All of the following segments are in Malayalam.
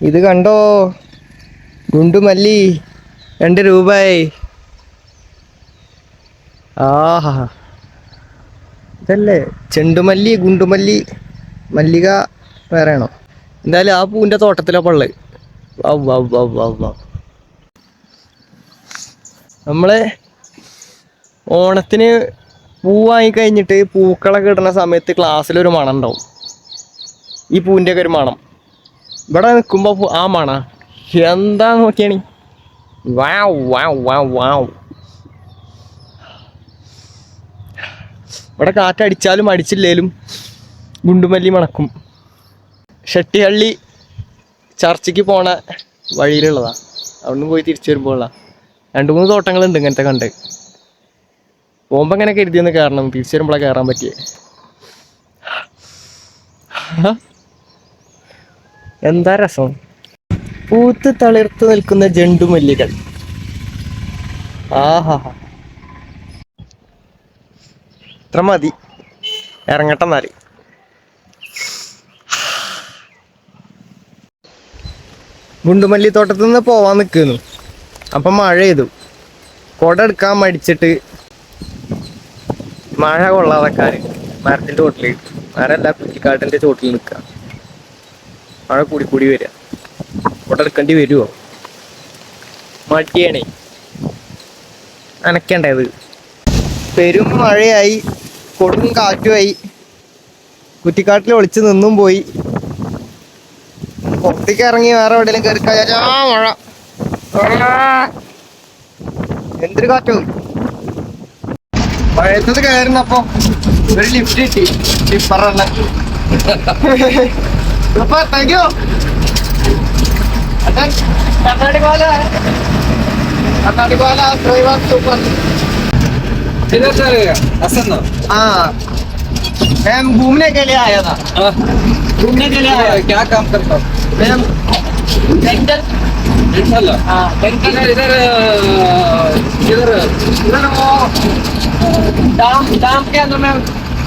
ഇത് കണ്ടോ? ഗുണ്ടുമല്ലി രണ്ട് രൂപയായി ആഹാ. ഇതല്ലേ? ചെണ്ടുമല്ലി ഗുണ്ടുമല്ലി മല്ലിക വേറെയാണോ എന്തായാലും ആ പൂവിന്റെ തോട്ടത്തിലാ പള്ള്. നമ്മൾ ഓണത്തിന് പൂവായി കഴിഞ്ഞിട്ട് പൂക്കളൊക്കെ ഇടുന്ന സമയത്ത് ക്ലാസ്സിലൊരു മണം ഉണ്ടാവും. ഈ പൂവിന്റെയൊക്കെ ഒരു മണം. ഇവിടെ നിൽക്കുമ്പോൾ ആ മണ. എന്താ നോക്കിയാണ്? വാ വാ വാ വാ ഇവിടെ കാറ്റടിച്ചാലും അടിച്ചില്ലേലും ഗുണ്ടുമല്ലി മണക്കും. ഷെട്ടിഹള്ളി ചർച്ചയ്ക്ക് പോണ വഴിയിലുള്ളതാ. അവിടുന്ന് പോയി തിരിച്ചു വരുമ്പോഴുള്ള. രണ്ട് മൂന്ന് തോട്ടങ്ങളുണ്ട് ഇങ്ങനത്തെ കണ്ട്. പോകുമ്പോൾ ഇങ്ങനെ കരുതിയൊന്ന് കയറണം തിരിച്ചു വരുമ്പോഴാണ് കയറാൻ പറ്റിയേ. എന്താ രസം? പൂത്ത് തളിർത്ത് നിൽക്കുന്ന ജണ്ടുമല്ലികൾ. ആഹാ. ഇത്ര മതി. ഇറങ്ങട്ടെ എന്നാൽ. ഗുണ്ടുമല്ലി തോട്ടത്തിൽ നിന്ന് പോവാൻ നിൽക്കുന്നു അപ്പം മഴ ചെയ്തു കുട എടുക്കാൻ മടിച്ചിട്ട് മഴ കൊള്ളാതെക്കാര് മരത്തിന്റെ ചോട്ടിൽ മരമല്ല കുറ്റിക്കാട്ടിന്റെ ചോട്ടിൽ നിൽക്കുക. മഴ കൂടി കൂടി വരിക. കുട എടുക്കേണ്ടി വരുമോ മടിയാണേ. അനക്കേണ്ടത് പെരും മഴയായി കൊടും കാറ്റുമായി കുറ്റിക്കാട്ടിൽ ഒളിച്ച് നിന്നും പോയി. പുറത്തേക്ക് ഇറങ്ങി വേറെ എവിടെയെങ്കിലും കയറി കഴിയാ മഴ. എന്തൊരു കാറ്റോ. മഴയത്തത് കയറുന്നപ്പോ ഒരു ലിഫ്റ്റ് കിട്ടി. ടിപ്പറല്ല पापा थैंक यू कर्नाटक वाला है वाला सुपर किधर हाँ? मैम घूमने के लिए आया था। हाँ। घूमने के लिए आया। क्या काम करता मैम डेंटल डेंटल इधर इधर इधर वो डाम डाम के अंदर मैम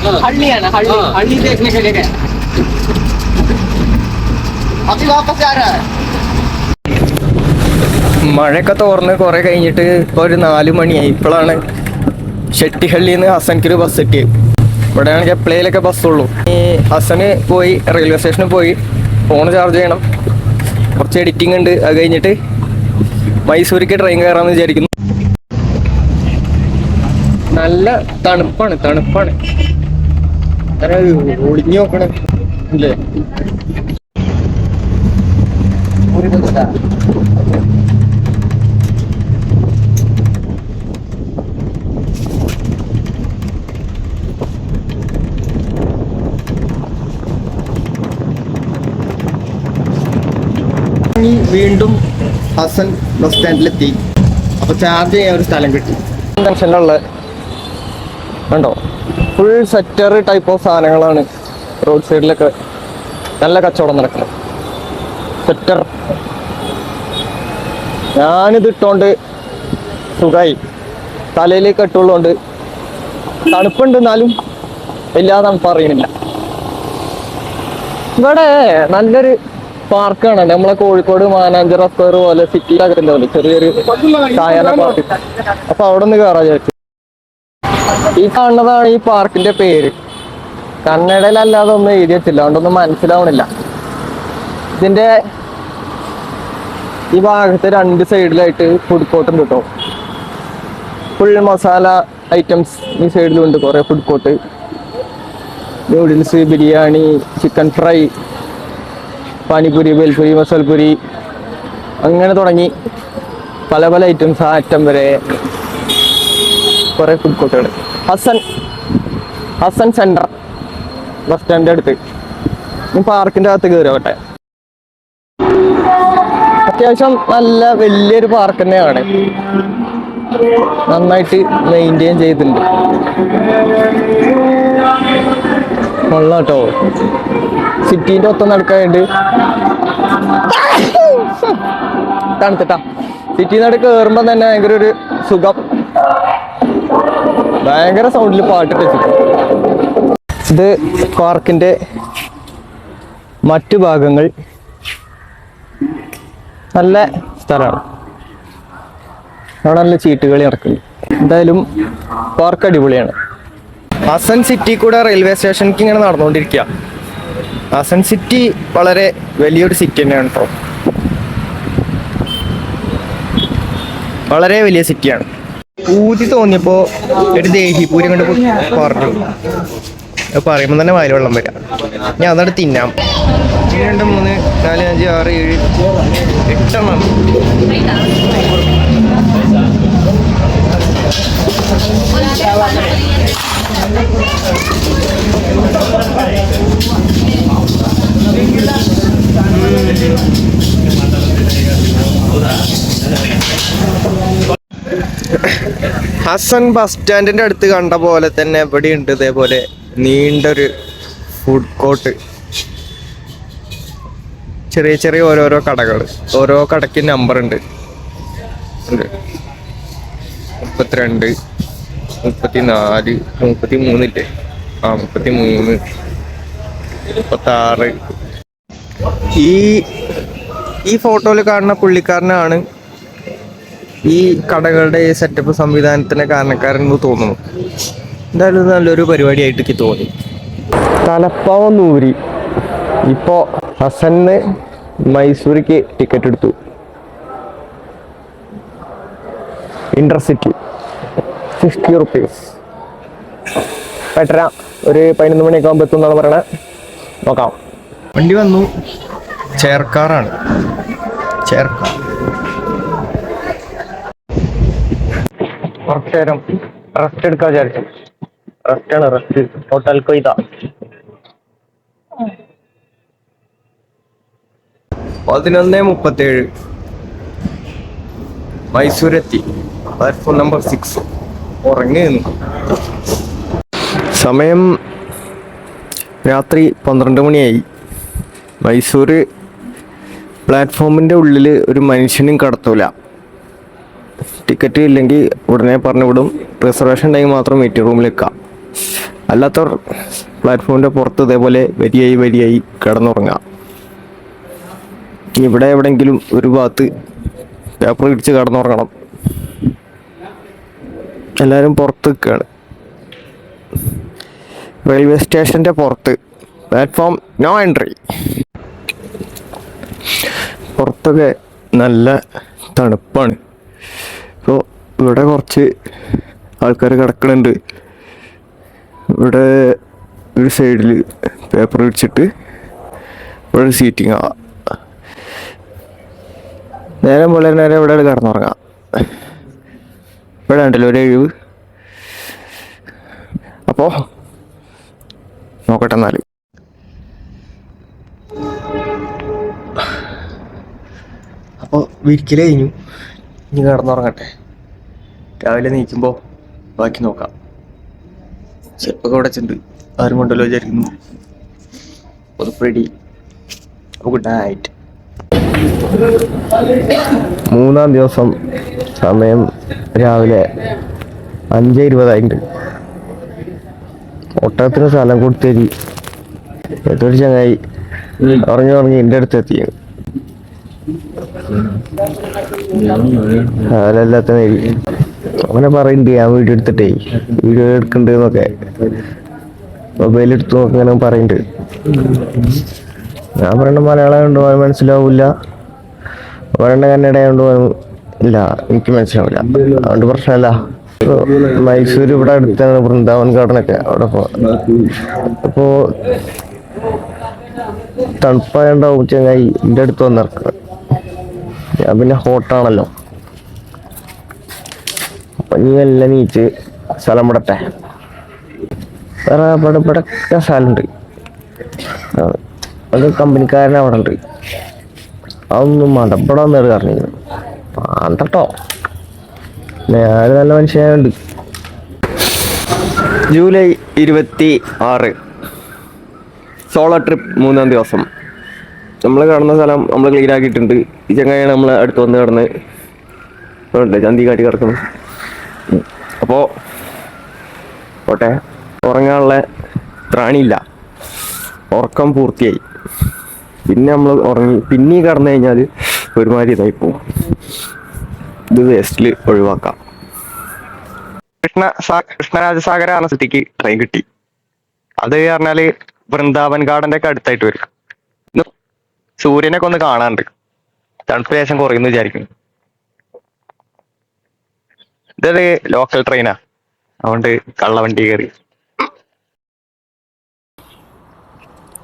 हाँ। हल्ली है ना हल्ली हाँ। हल्ली देखने के लिए गया। അത് വാപ്പസ് ആരാ മഴയൊക്കെ തോർന്ന് കുറെ കഴിഞ്ഞിട്ട് ഇപ്പൊ ഒരു നാലു മണിയായി. ഇപ്പോഴാണ് ഷെട്ടിഹള്ളിയിൽ നിന്ന് ഹസൻക്കൊരു ബസ് എത്തിയത്. ഇവിടെ ആണെങ്കിൽ എപ്പോഴേലൊക്കെ ബസ്സുള്ളൂ ഈ ഹസന് പോയി റെയിൽവേ സ്റ്റേഷനിൽ പോയി ഫോൺ ചാർജ് ചെയ്യണം. കുറച്ച് എഡിറ്റിംഗ് ഉണ്ട്. അത് കഴിഞ്ഞിട്ട് മൈസൂരിക്ക് ട്രെയിൻ കയറാന്ന് വിചാരിക്കുന്നു. നല്ല തണുപ്പാണ് തണുപ്പാണ്. ഒളിഞ്ഞു നോക്കണേ. അല്ലേ ഇനി വീണ്ടും ഹസൻ ബസ് സ്റ്റാൻഡിലെത്തി അപ്പൊ ചാർജ് ചെയ്യാൻ ഒരു സ്ഥലം കിട്ടി. ജംഗ്ഷനിലുള്ള കണ്ടോ? ഫുൾ സെറ്റർ ടൈപ്പ് ഓഫ് സാധനങ്ങളാണ്. റോഡ് സൈഡിലൊക്കെ നല്ല കച്ചവടം നടക്കുന്നത്. സെറ്റർ ഞാനിത് ഇട്ടോണ്ട് സുഖമായി തലയിലേക്ക് ഇട്ടുള്ളതുകൊണ്ട് തണുപ്പുണ്ട് എന്നാലും വലിയ പറയുന്നില്ല. ഇവിടെ നല്ലൊരു പാർക്കാണ്. നമ്മളെ കോഴിക്കോട് മാനാഞ്ചിറ സ്ക്വയർ പോലെ സിറ്റി ആകുന്ന പോലെ ചെറിയൊരു ചായന പാർക്ക് അപ്പൊ അവിടെ നിന്ന് കയറാൻ വിചാരിച്ചു. ഈ കാണുന്നതാണ് ഈ പാർക്കിന്റെ പേര്. കന്നഡയിലല്ലാതെ ഒന്നും എഴുതി വെച്ചില്ല. അതുകൊണ്ടൊന്നും മനസ്സിലാവണില്ല. ഇതിന്റെ ഈ ഭാഗത്ത് രണ്ട് സൈഡിലായിട്ട് ഫുഡ് ഉണ്ട് കേട്ടോ ഫുൾ മസാല ഐറ്റംസ് ഈ സൈഡിലുണ്ട് കുറെ food court noodles biryani chicken fry panipuri bhelpuri masalpuri അങ്ങനെ തുടങ്ങി. പല പല ഐറ്റംസ് ആ അറ്റം വരെ കുറെ ഫുഡ് കോർട്ടുകൾ ഹസൻ ഹസൻ സെന്റർ ബസ് സ്റ്റാൻഡിന്റെ അടുത്ത്. ഈ പാർക്കിന്റെ അകത്ത് കയറി അത്യാവശ്യം നല്ല വലിയൊരു പാർക്ക് തന്നെയാണ്. നന്നായിട്ട് മെയിന്റെയിൻ ചെയ്തിട്ടുണ്ട്. കൊള്ളാട്ടോ കേട്ടോ സിറ്റീന്റെ ഒപ്പം നടക്കാനുണ്ട്. തണുത്തിട്ടാ. സിറ്റി നട കയറുമ്പോൾ തന്നെ ഭയങ്കര ഒരു സുഖം. ഭയങ്കര സൗണ്ടിൽ പാട്ടിട്ട് ഇത് പാർക്കിന്റെ മറ്റു ഭാഗങ്ങൾ നല്ല സ്ഥലമാണ് അവിടെ നല്ല ചീട്ടുകളി നടക്കുന്നു. എന്തായാലും പാർക്ക് അടിപൊളിയാണ്. അസൻ സിറ്റി കൂടെ റെയിൽവേ സ്റ്റേഷനിലേക്ക് ഇങ്ങനെ നടന്നുകൊണ്ടിരിക്കുക അസൻ സിറ്റി വളരെ വലിയൊരു സിറ്റി തന്നെയാണ് കേട്ടോ വളരെ വലിയ സിറ്റിയാണ് ഊതി തോന്നിയപ്പോ ഒരു ദേഹിപൂരി കണ്ടപ്പോ പറഞ്ഞു പറയുമ്പോൾ തന്നെ വായിൽ വെള്ളം വരാം. ഞാൻ അതവിടെ തിന്നാം. രണ്ട് മൂന്ന് നാല് അഞ്ച് ആറ് ഏഴ് എട്ടെണ്ണം. ഹസൻ ബസ് സ്റ്റാൻഡിന്റെ അടുത്ത് കണ്ട പോലെ തന്നെ ഇവിടെ ഉണ്ട് ഇതേപോലെ നീണ്ടൊരു ഫുഡ് കോർട്ട് ചെറിയ ചെറിയ ഓരോരോ കടകൾ. ഓരോ കടയ്ക്ക് നമ്പർ ഉണ്ട്. മുപ്പത്തിരണ്ട് മുപ്പത്തി നാല് മുപ്പത്തി മൂന്നില്ലേ ആ മുപ്പത്തി മൂന്ന് മുപ്പത്തി ആറ് ഈ ഈ ഫോട്ടോയിൽ കാണുന്ന പുള്ളിക്കാരനാണ് ഈ കടകളുടെ സെറ്റപ്പ് സംവിധാനത്തിന് കാരണക്കാരൻ എന്ന് തോന്നുന്നു. എന്തായാലും നല്ലൊരു പരിപാടിയായിട്ട് എനിക്ക് തോന്നി. തലപ്പാവം നൂരി ഇപ്പോ ഹസന്ന് മൈസൂരിക്ക് ടിക്കറ്റ് എടുത്തു. ഇന്റർസിറ്റി. സിക്സ്റ്റി റുപ്പീസ് പെട്ടരാ ഒരു പതിനൊന്ന് മണിയൊക്കെ ആകുമ്പോൾ എത്തും എന്നാണ് പറയണത് നോക്കാം. വണ്ടി വന്നു. ചേർക്കാറാണ് ചേർക്കാർ കുറച്ചു നേരം റെസ്റ്റ് എടുക്കാൻ വിചാരിച്ചു. റെസ്റ്റ് ആണ് റെസ്റ്റ് ഹോട്ടൽ കൊയ്ത. പതിനൊന്ന് മുപ്പത്തേഴ്. മൈസൂരെത്തി. പ്ലാറ്റ്ഫോം നമ്പർ സിക്സ് ഉറങ്ങുന്നു. സമയം രാത്രി പന്ത്രണ്ട് മണിയായി. മൈസൂർ പ്ലാറ്റ്ഫോമിന്റെ ഉള്ളിൽ ഒരു മനുഷ്യനും കടത്തൂല. ടിക്കറ്റ് ഇല്ലെങ്കിൽ ഉടനെ പറഞ്ഞു വിടും. റിസർവേഷൻ ഉണ്ടെങ്കിൽ മാത്രം വെയിറ്റിംഗ് റൂമിൽ നിൽക്കാം അല്ലാത്തവർ പ്ലാറ്റ്ഫോമിന്റെ പുറത്ത് ഇതേപോലെ വരിയായി വരിയായി കിടന്നുറങ്ങാം. ഇവിടെ എവിടെയെങ്കിലും ഒരു ഭാഗത്ത് പേപ്പർ ഇടിച്ച് കിടന്നുറങ്ങണം. എല്ലാവരും പുറത്ത് നിൽക്കുകയാണ്. റെയിൽവേ സ്റ്റേഷന്റെ പുറത്ത്. പ്ലാറ്റ്ഫോം നോ എൻട്രി പുറത്തൊക്കെ നല്ല തണുപ്പാണ്. ഇപ്പോൾ ഇവിടെ കുറച്ച് ആൾക്കാർ കിടക്കണുണ്ട്. ഇവിടെ ഒരു സൈഡിൽ പേപ്പർ വെച്ചിട്ട് ഇവിടെ ഒരു സീറ്റിംഗ് ആവാം നേരം പോലെ നേരം ഇവിടെ കിടന്നുറങ്ങാം. ഇവിടെ ഉണ്ടല്ലോ ഒരു എഴിവ്? അപ്പോൾ നോക്കട്ടെ എന്നാൽ അപ്പോൾ വിരിക്കൽ കഴിഞ്ഞു. ഇനി കിടന്നുറങ്ങട്ടെ. രാവിലെ നീക്കുമ്പോൾ ബാക്കി നോക്കാം. ചിലപ്പോൾ അവിടെ ചെണ്ട് ആരും കൊണ്ടല്ലോ വിചാരിക്കുന്നു. ഗുഡ് നൈറ്റ് മൂന്നാം ദിവസം സമയം രാവിലെ അഞ്ച് ഇരുപതായിട്ടുണ്ട്. ഒട്ടകത്തിന് സ്ഥലം കൊടുത്തേരി. ഏതൊരു ചങ്ങായി ഉറങ്ങി ഉറങ്ങി എന്റെ അടുത്ത് എത്തി. അതിലെല്ലാത്ത നേരി അങ്ങനെ പറയുന്നുണ്ട് ഞാൻ വീഡിയോ എടുത്തിട്ടേ വീഡിയോ എടുക്കണ്ടെന്നൊക്കെ. മൊബൈൽ എടുത്തു നോക്കി അങ്ങനെ പറയുന്നുണ്ട് ഞാൻ പറയണ മലയാളം കൊണ്ട് പോകാൻ മനസ്സിലാവില്ല പറയണ കന്നഡ കൊണ്ട് പോകാൻ ഇല്ല എനിക്ക് മനസ്സിലാവില്ല അതുകൊണ്ട് പ്രശ്നമല്ല മൈസൂർ ഇവിടെ അടുത്താണ് വൃന്ദാവൻ ഗാർഡനൊക്കെ അവിടെ പോ. അപ്പോ തണുപ്പായുണ്ടാവും ചങ്ങായി എന്റെ അടുത്ത് വന്നിറക്കുക ഞാൻ പിന്നെ ഹോട്ടാണല്ലോ അപ്പൊ നീ എല്ലാം നീച്ച് സ്ഥലം വിടട്ടെ വേറെ ഇവിടെ ഇവിടെ സ്ഥലമുണ്ട്. അത് കമ്പനിക്കാരൻ അവിടെ ഉണ്ട്. അതൊന്നും മടപ്പെടാൻ നേരം പറഞ്ഞു വേണ്ടട്ടോ ഞാൻ നല്ല മനുഷ്യനായുണ്ട് ജൂലൈ ഇരുപത്തി ആറ്. സോളോ ട്രിപ്പ് മൂന്നാം ദിവസം. നമ്മൾ കിടന്ന സ്ഥലം നമ്മൾ ക്ലീൻ ആക്കിയിട്ടുണ്ട്. ഈ ചങ്ങായാണ് നമ്മൾ അടുത്ത് വന്ന് കിടന്ന്. ചന്തി കാട്ടി കിടക്കുന്നു. അപ്പോൾ ഓട്ടെ ഉറങ്ങാനുള്ള ത്രാണിയില്ല. ഉറക്കം പൂർത്തിയായി. പിന്നെ നമ്മൾ ഉറങ്ങി പിന്നെ കടന്നു കഴിഞ്ഞാൽ ഒരുമാതിരി ഇതായി പോവും. ഇത് വേസ്റ്റിൽ ഒഴിവാക്കാം. കൃഷ്ണ കൃഷ്ണരാജസാഗര എന്ന സ്ഥിതിക്ക് ട്രെയിൻ കിട്ടി. അത് പറഞ്ഞാൽ വൃന്ദാവൻ ഗാർഡന്റെ ഒക്കെ അടുത്തായിട്ട് വരും. സൂര്യനൊക്കെ ഒന്ന് കാണാണ്ട് തണുപ്പ് ലേശം കുറയുന്നു വിചാരിക്കുന്നു. ഇതൊരു ലോക്കൽ ട്രെയിനാ അതുകൊണ്ട് കള്ളവണ്ടി കയറി.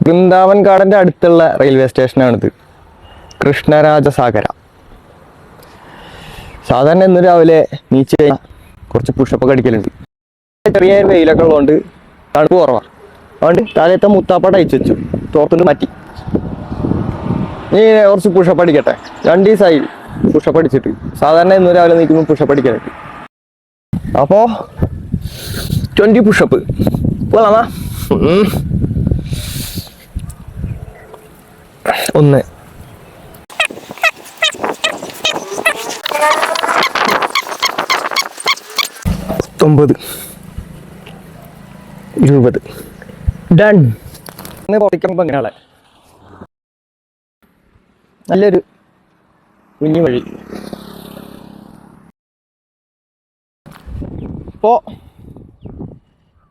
വൃന്ദാവൻ ഗാർഡന്റെ അടുത്തുള്ള റെയിൽവേ സ്റ്റേഷനാണിത് കൃഷ്ണരാജസാഗര. സാധാരണ ഇന്ന് രാവിലെ നീച്ച് കുറച്ച് പുഷപ്പ് അടിക്കലുണ്ട്. ചെറിയ വെയിലൊക്കെ ഉള്ളതുകൊണ്ട് തണുപ്പ് കുറവാണ് അതുകൊണ്ട് താഴത്തെ മുത്താപ്പാട്ട് അയച്ചു വെച്ചു. തോർത്തുണ്ട് മാറ്റി. നീ കുറച്ച് പുഷപ്പ് അടിക്കട്ടെ. രണ്ട് ദിവസമായി പുഷപ്പ് അടിച്ചിട്ട്. സാധാരണ ഇന്ന് രാവിലെ നീക്കുമ്പോൾ പുഷപ്പ് അടിക്കാനുണ്ട് അപ്പോ ട്വന്റി പുഷപ്പ് പോലാമാ ഒന്ന്. പത്തൊമ്പത്. ഇരുപത്. ഡൺ പുറത്തേക്കുമ്പോൾ ഇങ്ങനെയാളെ നല്ലൊരു കുഞ്ഞു വഴി. ഇപ്പോ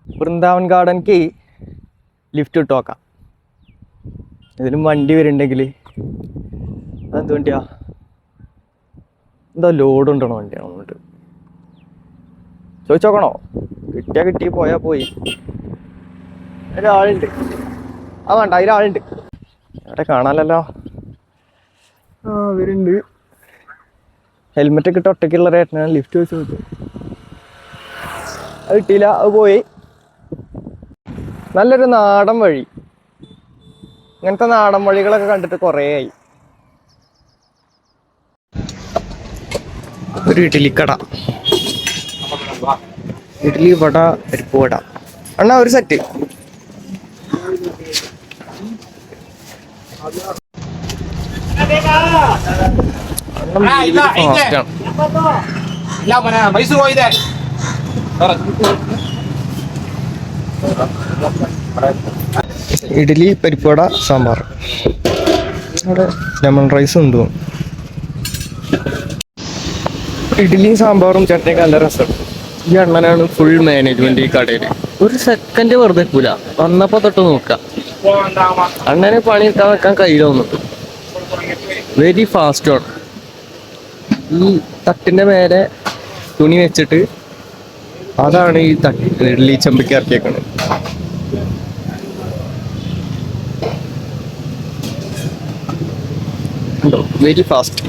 വൃന്ദാവൻ ഗാർഡൻക്ക് ലിഫ്റ്റ് ഇട്ട് നോക്കാം. ഇതിലും വണ്ടി വരുന്നുണ്ടെങ്കിൽ അതെന്ത് വണ്ടിയാ? എന്താ ലോഡ് ഉണ്ടോ വണ്ടിയാണോ എന്നിട്ട് ചോദിച്ചോക്കണോ കിട്ടിയാ കിട്ടി പോയാ പോയി. ഒരാളുണ്ട്. ആ വേണ്ട അതിലാളുണ്ട്. അവിടെ കാണാനല്ലോ ആ വരുന്നുണ്ട് ഹെൽമെറ്റ് ഒക്കെ ഇട്ട് ഒറ്റയ്ക്കുള്ള റേറ്റിനാണ് ലിഫ്റ്റ് വെച്ച് നോക്കി. അത് കിട്ടിയില്ല അത് പോയി. നല്ലൊരു നാടൻ വഴി. ഇങ്ങനത്തെ നാടൻ വഴികളൊക്കെ കണ്ടിട്ട് കുറേ ആയി. ഒരു ഇഡ്ലിക്കട ഇഡ്ലി വട അരിപ്പ് വട. അണ്ണ ഒരു സെറ്റ്. മൈസൂർ പോയിതേ ഇഡ്ഡലി പരിപ്പുവട സാമ്പാർ. അവിടെ ലെമൺ റൈസ് ഉണ്ട്? ഇഡ്ഡലിയും സാമ്പാറും ചട്നിയൊക്കെ നല്ല രസം. ഈ അണ്ണനാണ് ഫുൾ മാനേജ്മെന്റ് ഈ കടയിൽ ഒരു സെക്കൻഡ് വെറുതെ കൂല വന്നപ്പോ തൊട്ട് നോക്കാം. അണ്ണനെ പണി എടുക്കാൻ വെക്കാൻ കഴിയില്ല വെരി ഫാസ്റ്റ് ആണ്. ഈ തട്ടിന്റെ മേലെ തുണി വെച്ചിട്ട് അതാണ് ഈ തട്ടി ഇഡ്ഡലി ചെമ്പിക്ക് ഇറക്കിയേക്കണത്. ഉണ്ടോ? വെരി ഫാസ്റ്റ്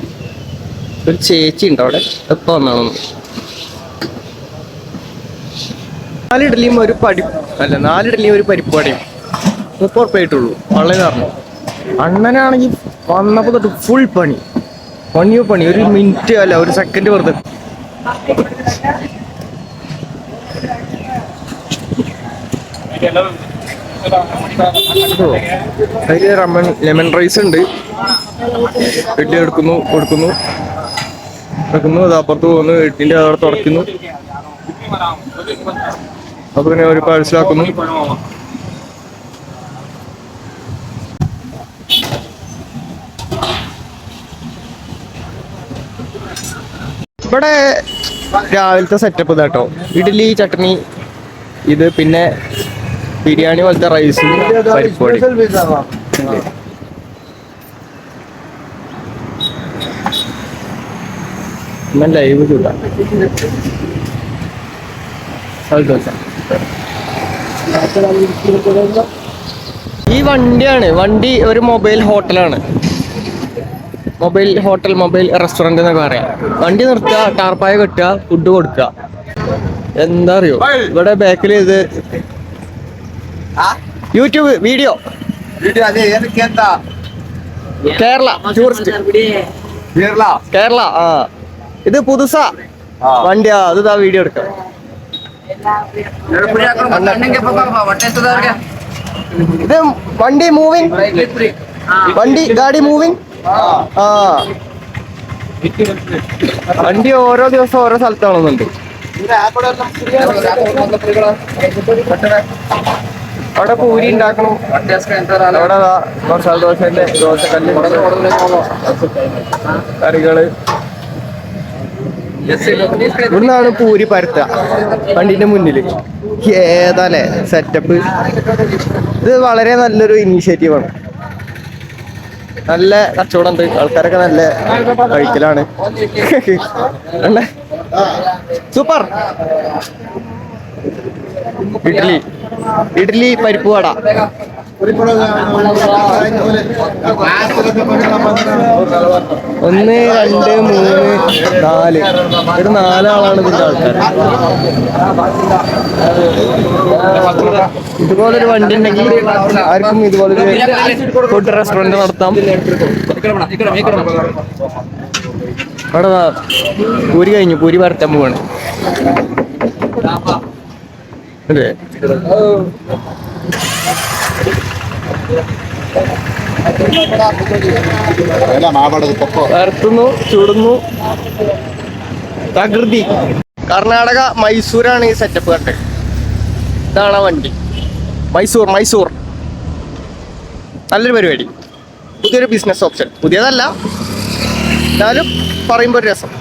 ഒരു ചേച്ചി ഉണ്ടോ അവിടെ. എപ്പോ വന്നാണെന്ന്. നാല് ഇഡലിയും ഒരു പടി അല്ല നാല് ഇഡലിയും ഒരു പരിപ്പാടിയും മുപ്പത് ഉറുപ്പ ആയിട്ടുള്ളൂ വളരെ പറഞ്ഞു അണ്ണനാണെങ്കിൽ വന്നപ്പോ തൊട്ട് ഫുൾ പണി. പണിയോ പണി. ഒരു മിനിറ്റ് അല്ല ഒരു സെക്കൻഡ് വെറുതെ. അതിൽ ലെമൺ ലെമൺ റൈസ് ഉണ്ട്. വെട്ടി എടുക്കുന്നു കൊടുക്കുന്നു. എടുക്കുന്നു അത് അപ്പുറത്ത് പോകുന്നു ഇഡ്ഡിന്റെ അവിടെ തുടക്കുന്നു അപ്പൊ പിന്നെ ഒരു പാഴ്സലാക്കുന്നു. ഇവിടെ രാവിലത്തെ സെറ്റപ്പ് ഇതാട്ടോ. ഇഡ്ഡലി ചട്നി ഇത് പിന്നെ ബിരിയാണി പോലത്തെ റൈസും പരിപ്പൊടി ലൈവ് ചൂടാ ഈ വണ്ടിയാണ് വണ്ടി ഒരു മൊബൈൽ ഹോട്ടലാണ് മൊബൈൽ ഹോട്ടൽ മൊബൈൽ റെസ്റ്റോറന്റ് എന്നൊക്കെ പറയാം. വണ്ടി നിർത്തുക ടാർപ്പായ കെട്ടുക ഫുഡ് കൊടുക്കുക. എന്താ അറിയോ? ഇവിടെ ബാക്കിൽ ഇത് യൂട്യൂബ్ వీడియో വീഡിയോ അതെ ഏതൊക്കെ എന്താ കേരള ടൂറിസ്റ്റ്. കേരള. കേരള ആ. ഇത് പുതുസാ. വണ്ടിയാ അതുതാ വീഡിയോ എടുക്കാം ഇത് വണ്ടി മൂവിങ്. വണ്ടി ഗാഡി മൂവിങ്. ആ. വണ്ടി ഓരോ ദിവസം ഓരോ സ്ഥലത്താണെന്നുണ്ട് അവിടെ പൂരി ഉണ്ടാക്കണം. അവിടെ മസാല ദോശന്റെ ദോശക്കല്ല് കറികൾ. ഇവിടുന്നാണ് പൂരി പരത്തുക. വണ്ടിന്റെ മുന്നിൽ. ഏതാല്ലേ? സെറ്റപ്പ് ഇത് വളരെ നല്ലൊരു ഇനിഷ്യേറ്റീവാണ് നല്ല കച്ചവടം ഉണ്ട് ആൾക്കാരൊക്കെ നല്ല കഴിക്കലാണ്? സൂപ്പർ. ഇഡ്ഡലി. ഇഡ്ഡലി പരിപ്പ് വട. ഒന്ന് രണ്ട് മൂന്ന് നാല്. ഇവിടെ നാലാളാണ് ഇതിന്റെ ആൾക്കാർ ഇതുപോലൊരു വണ്ടി ഉണ്ടെങ്കിൽ ആർക്കും ഇതുപോലൊരു ഫുഡ് റെസ്റ്റോറന്റ് നടത്താം. അവിടെ പൂരി കഴിഞ്ഞു. പൂരി പരത്താൻ പോവാണ്. അതെ. പരത്തുന്നു ചൂടുന്നു. തകൃതി. കർണാടക മൈസൂരാണ് ഈ സെറ്റപ്പ് കണ്ടത്. ഇതാണ് ആ വണ്ടി. മൈസൂർ മൈസൂർ. നല്ലൊരു പരിപാടി. പുതിയൊരു ബിസിനസ് ഓപ്ഷൻ പുതിയതല്ല. എന്നാലും പറയുമ്പോൾ ഒരു രസം.